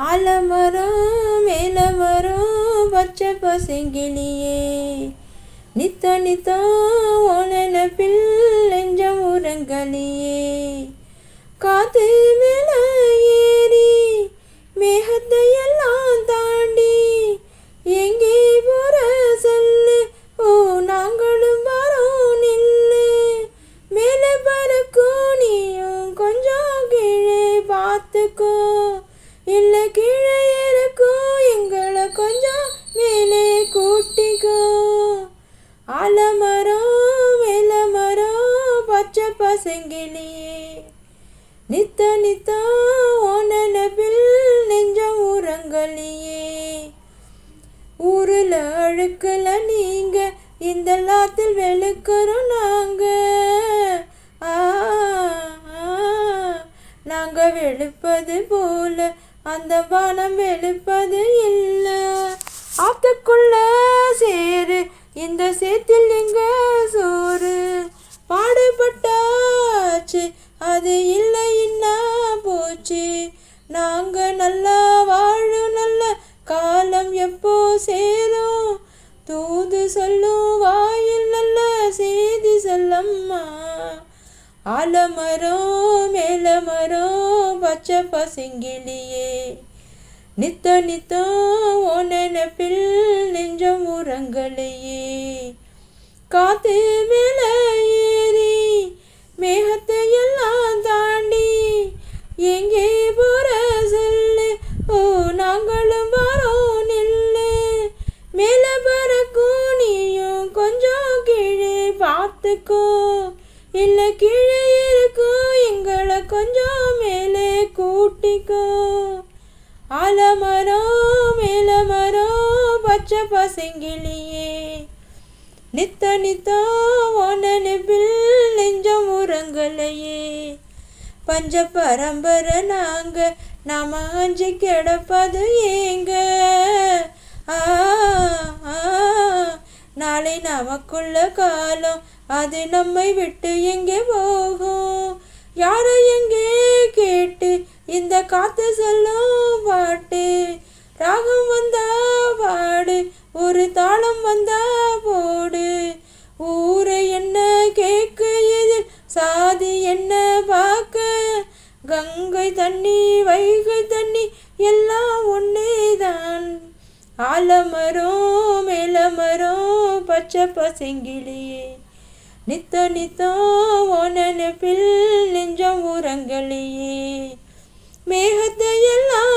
ஆலமரம் மேலமரம் பச்சை பசங்கிளியே நித்த நித்தம் உனப்பில் நெஞ்சம் உரங்கலியே காத்து மேல நித்த நித்த நெஞ்சம் உறங்கலியே. ஊரில் அழுக்கல நீங்க இந்த லாத்தில் வெளுக்கிறோம் நாங்க. ஆ, நாங்க வெளுப்பது போல அந்த வானம் வெளுப்பது இல்லை. ஆத்துக்குள்ள சேரு இந்த சேத்தில் எங்க அது இல்லைன்னா போச்சு. நாங்க நல்லா வாழும் நல்ல காலம் எப்போ சேரும்? தூது சொல்லும் வாயில் நல்ல செய்தி சொல்லம்மா. ஆலமரம் மேலமரம் பச்சை பசங்கிலியே நித்த நித்தம் உனப்பில் நெஞ்சம் உரங்களையே காத்து மேல ஏறி மேகத்தை இருக்கோ? இல்லை கீழே இருக்கோ? எங்களை கொஞ்சம் மேலே கூட்டிக்கோ. அலமரோ மேலமரோ பச்சை பசங்கிலியே. நித்த நித்தோ உனப்பில் நெஞ்சம் உறங்கலையே. பஞ்ச பரம்பரை நாங்க நாம அஞ்சு கிடப்பது ஏங்க? ஆ, நாளை நமக்குள்ள காலம் அது நம்மை விட்டு எங்கே போகும்? யாரை எங்கே கேட்டு இந்த காத்து சொல்லும் பாட்டு? ராகம் வந்தா பாடு ஒரு தாளம் வந்தா போடு. ஊரை என்ன கேட்க எதில் சாதி என்ன பார்க்க கங்கை தண்ணி வைகை தண்ணி எல்லாம் ஒன்னேதான் ஆலமரம் மேலமரம் பச்சை பசங்கிலியே நித்த நித்தம் உனப்பில் நெஞ்சம் உரங்களையே மேகத்தை எல்லாம்